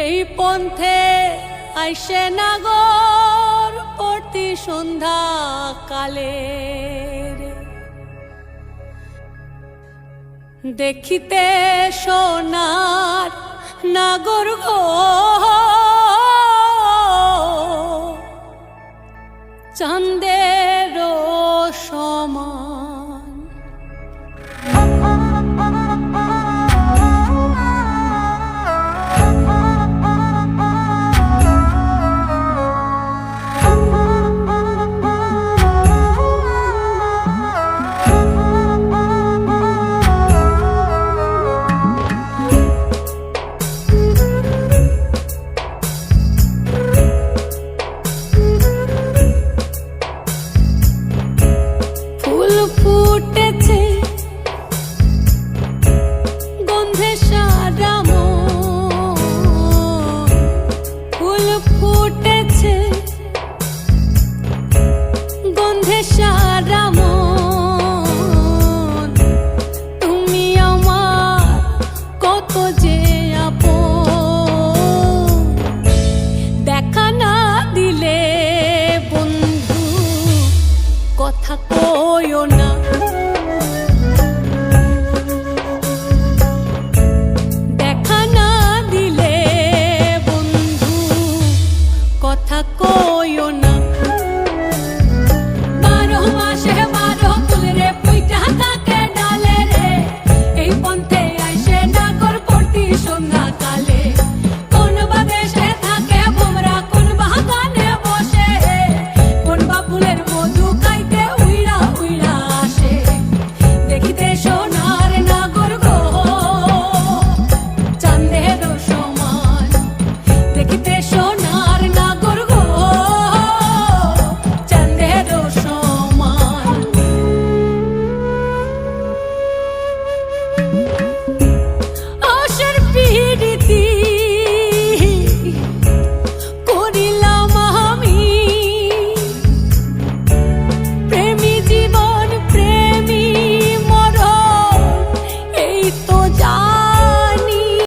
এই পন্থে আইসে নাগর প্রতি সন্ধ্যা কালে দেখিতে সোনার নাগর গো। চাঁদের সমান 끝이